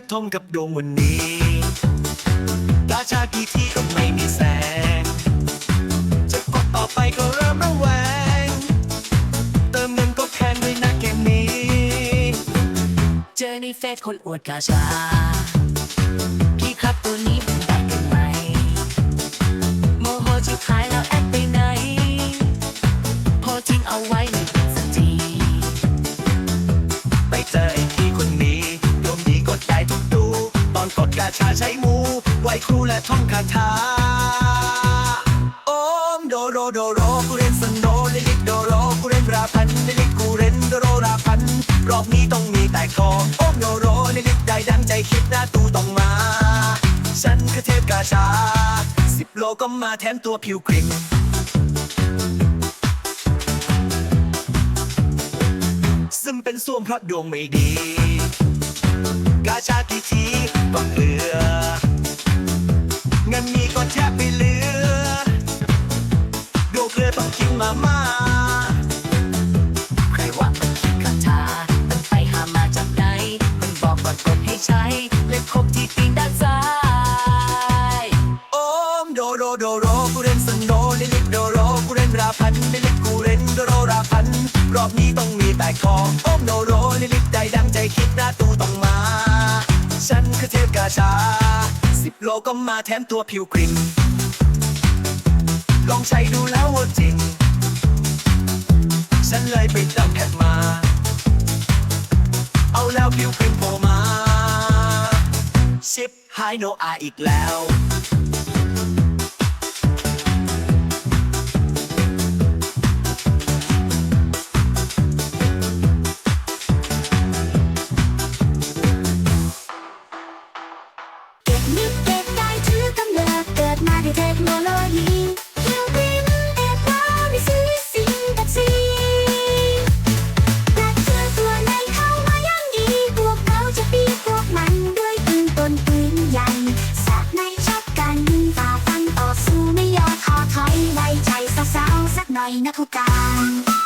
ระทงกับดวงวันนี้ตาชากี่ที่ก็ไม่มีแสง จะกดต่อไปก็เริ่มระแวง เติมเงินก็แพงด้วยนะเกมนี้ เจอในเฟซคนอวดกาชา พี่ครับตัวนี้มันได้กัน ชาใช้มูไหวครูและท่องคาถาโอมโดโรโดโรกูเรนสนโนลิลิกโดโรกูเรนราพันลิลิกกูเรนโดโรราพัน รอบนี้ต้องมีแต่คอโอมโดโรลิลิกได้ดังใจคิดหน้าตูต้องมา ฉันคือเทพกาชา สิบโลก็มาแถมตัวผิวกริมซึ่งเป็นส่วมเพราะดวงไม่ดี เลขครบที่ตีนด้านซ้ายโอมโดโรโดโรกูเรนสนโนลิลิกโดโรกูเรนราพันลิลิกกูเรนโดโรราพัน รอบนี้ต้องมีแต่ขอโอมโดโรลิลิกได้ดังใจคิดหน้าตูต้องมา ฉันคือเทพกาชา สิบโลก็มาแถมตัวผิวกริมลองใช้ดูแล้วว่าจริง ฉันเลยไปดำแพ็กมา เอาแล้วผิวครีมโผล่มา ชิปไฮโนอาอีกแล้วเก็บนิดเก็บได้ถือกำเนิดเกิดมาด้วยเทคโนโลยี นทุกการ